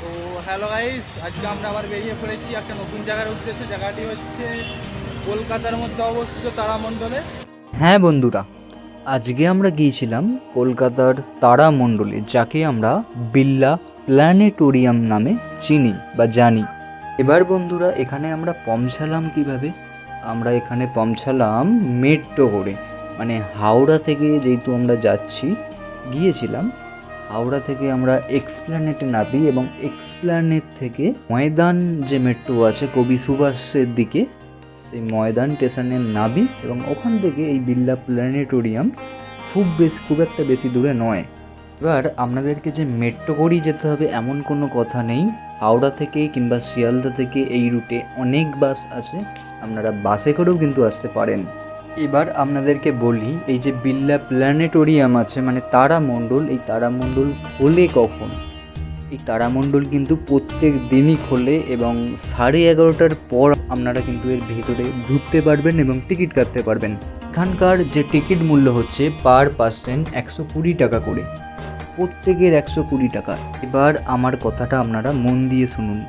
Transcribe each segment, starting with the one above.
তো hello guys, আজকে আমরা আবার বেরিয়ে পড়েছি একটা নতুন জায়গার উদ্দেশ্যে। জায়গাটি হচ্ছে কলকাতার মধ্যে অবস্থিত তারামণ্ডলে। হ্যাঁ বন্ধুরা, আজকে আমরা গিয়েছিলাম কলকাতার তারামণ্ডলে, যাকে আমরা বিল্লা প্ল্যানেটোরিয়াম নামে চিনি বা জানি। এবার বন্ধুরা, এখানে আমরা পৌঁছালাম কীভাবে? আমরা এখানে পৌঁছালাম মেট্রো করে মানে হাওড়া থেকে যেহেতু আমরা যাচ্ছি, গিয়েছিলাম হাওড়া থেকে আমরা এক্সপ্ল্যানেটে নামি এবং এক্সপ্ল্যানেট থেকে ময়দান যে মেট্রো আছে কবি সুভাষের দিকে, সেই ময়দান স্টেশনে নাবি এবং ওখান থেকে এই বিল্লা প্ল্যানেটোরিয়াম খুব বেশি, খুব একটা বেশি দূরে নয়। এবার আপনাদেরকে যে মেট্রো করেই যেতে হবে এমন কোনো কথা নেই। হাওড়া থেকে কিংবা শিয়ালদা থেকে এই রুটে অনেক বাস আছে, আপনারা বাসে করেও কিন্তু আসতে পারেন। এবার আপনাদেরকে বলি, এই যে বিল্লা প্ল্যানেটোরিয়াম আছে মানে তারামণ্ডল, এই তারামণ্ডল খোলে কখন? এই তারামণ্ডল কিন্তু প্রত্যেক দিনই খোলে এবং সাড়ে এগারোটার পর আপনারা কিন্তু এর ভেতরে ঢুকতে পারবেন এবং টিকিট কাটতে পারবেন। এখানকার যে টিকিট মূল্য হচ্ছে পার পার্সেন্ট একশো কুড়ি টাকা করে। প্রত্যেকের একশো কুড়ি টাকা। এবার আমার কথাটা আপনারা মন দিয়ে শুনুন।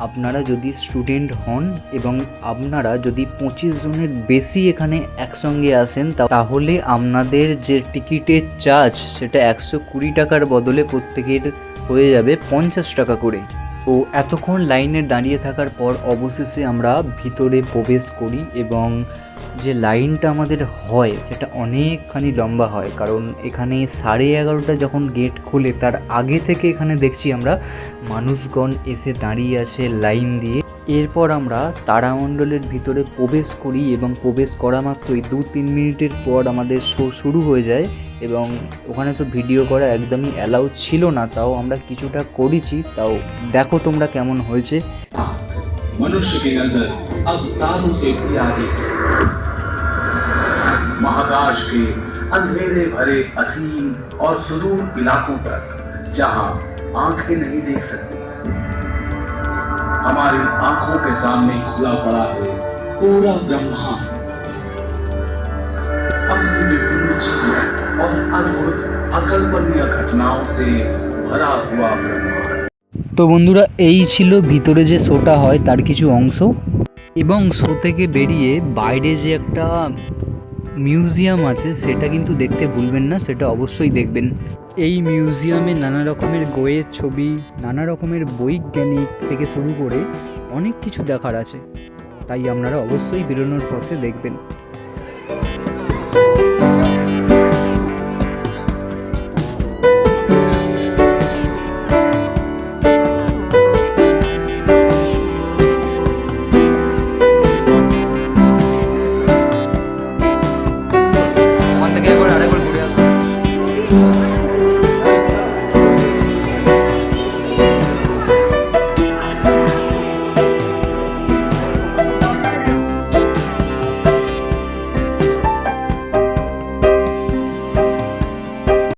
আপনারা যদি স্টুডেন্ট হন এবং আপনারা যদি পঁচিশ জনের বেশি এখানে একসঙ্গে আসেন তাহলে আপনাদের যে টিকিটের চার্জ, সেটা একশো কুড়ি টাকার বদলে প্রত্যেকের হয়ে যাবে পঞ্চাশ টাকা করে। তো এতক্ষণ লাইনে দাঁড়িয়ে থাকার পর অবশেষে আমরা ভিতরে প্রবেশ করি এবং যে লাইনটা আমাদের হয় সেটা অনেকখানি লম্বা হয়। কারণ এখানে সাড়ে এগারোটা যখন গেট খুলে, তার আগে থেকে এখানে দেখছি আমরা মানুষগণ এসে দাঁড়িয়ে আছে লাইন দিয়ে। এরপর আমরা তারামণ্ডলের ভিতরে প্রবেশ করি এবং প্রবেশ করা মাত্রই দু তিন মিনিটের পর আমাদের শো শুরু হয়ে যায় এবং ওখানে তো ভিডিও করা একদমই অ্যালাউ ছিল না তাও আমরা কিছুটা করেছি তাও দেখো তোমরা কেমন হয়েছে मनुष्य की नजर अब तारों से भी आगे है। महाकाश के अंधेरे भरे असीम और सुदूर इलाकों तक जहां आंखें नहीं देख सकती हमारी आंखों के सामने खुला पड़ा है पूरा ब्रह्मांड अपनी विभिन्न चीजों और अद्भुत अकल्पनीय घटनाओं से भरा हुआ ब्रह्मांड তো বন্ধুরা এই ছিল ভিতরে যে শোটা হয় তার কিছু অংশ এবং শো থেকে বেরিয়ে বাইরে যে একটা মিউজিয়াম আছে সেটা কিন্তু দেখতে ভুলবেন না সেটা অবশ্যই দেখবেন এই মিউজিয়ামে নানা রকমের গোয়ের ছবি, নানা রকমের বৈজ্ঞানিক থেকে শুরু করে অনেক কিছু দেখার আছে। তাই আপনারা অবশ্যই বেরোনোর পথে দেখবেন।